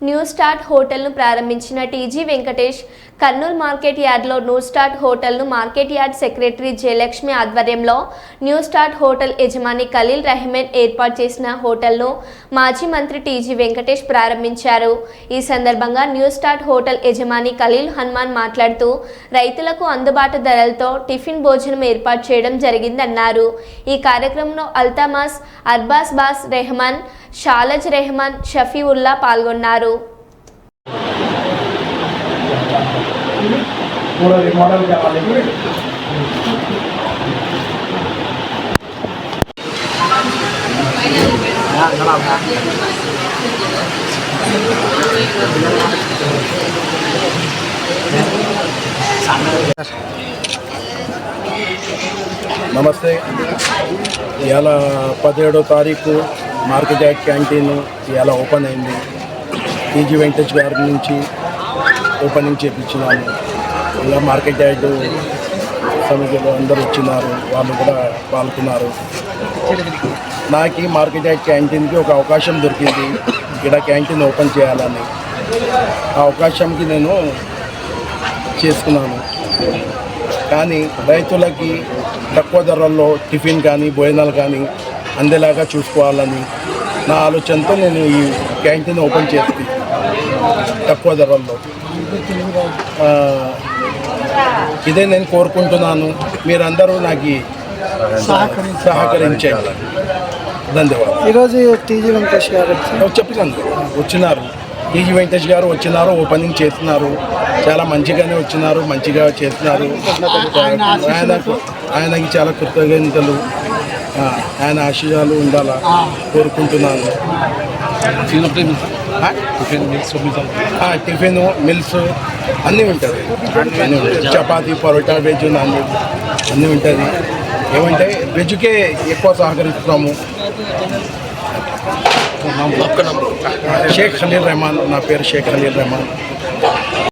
New start హోటల్ను ప్రారంభించిన TG Venkatesh Kurnool market యార్డ్లో న్యూ స్టార్ట్ హోటల్ను మార్కెట్ యార్డ్ సెక్రటరీ జయలక్ష్మి ఆధ్వర్యంలో న్యూ స్టార్ట్ హోటల్ యజమాని ఖలీల్ రహమాన్ ఏర్పాటు చేసిన హోటల్ను మాజీ మంత్రి టీజీ వెంకటేష్ ప్రారంభించారు. ఈ సందర్భంగా న్యూ స్టార్ట్ హోటల్ యజమాని ఖలీల్ హనుమాన్ మాట్లాడుతూ రైతులకు అందుబాటు ధరలతో టిఫిన్ భోజనం ఏర్పాటు చేయడం జరిగిందన్నారు. ఈ కార్యక్రమంలో అల్తామాస్ అర్బాస్ బాస్ రెహమాన్ షాలజ్ రెహమాన్ షఫీవుల్లా పాల్గొన్నారు. నమస్తే. ఇవాళ పదిహేడో తారీఖు మార్కెట్ క్యాంటీన్ ఇలా ఓపెన్ అయింది. టీజీ వెంకటేష్ గారి నుంచి ఓపెనింగ్ చేయించినాను ఇలా మార్కెట్ యార్డ్ సమితిలో అందరూ వచ్చినారు. వాళ్ళు కూడా పాల్గొన్నారు. నాకు ఈ మార్కెట్ యార్డ్ క్యాంటీన్కి ఒక అవకాశం దొరికింది. ఇక్కడ క్యాంటీన్ ఓపెన్ చేయాలని. ఆ అవకాశంకి నేను చేసుకున్నాను. కానీ రైతులకి తక్కువ ధరల్లో టిఫిన్ కానీ భోజనాలు కానీ అందేలాగా చూసుకోవాలని నా ఆలోచనతో నేను ఈ క్యాంటీన్ ఓపెన్ చేసి తక్కువ ధరల్లో. ఇదే నేను కోరుకుంటున్నాను. మీరందరూ నాకు ఈ సహకరించండి. ధన్యవాదాలు. ఈరోజు టీజీ వెంకటేష్ గారు చెప్పినాను వచ్చినారు. టీజీ వెంకటేష్ గారు వచ్చినారు ఓపెనింగ్ చేస్తున్నారు. చాలా మంచిగానే వచ్చినారు మంచిగా చేస్తున్నారు. ఆయనకు ఆయనకి చాలా కృతజ్ఞతలు. ఆయన ఆశయాలు ఉండాలా కోరుకుంటున్నాను. ఆ? ఆ, టిఫిన్ మిల్స్ అన్నీ ఉంటుంది అన్నీ పరోటా వెజ్ నాన్ వెజ్ అన్నీ ఉంటుంది ఏమంటే వెజ్కే ఎక్కువ సహకరిస్తున్నాము షేక్ ఖలీల్ రెహమాన్. నా పేరు షేక్ ఖలీల్ రెహమాన్.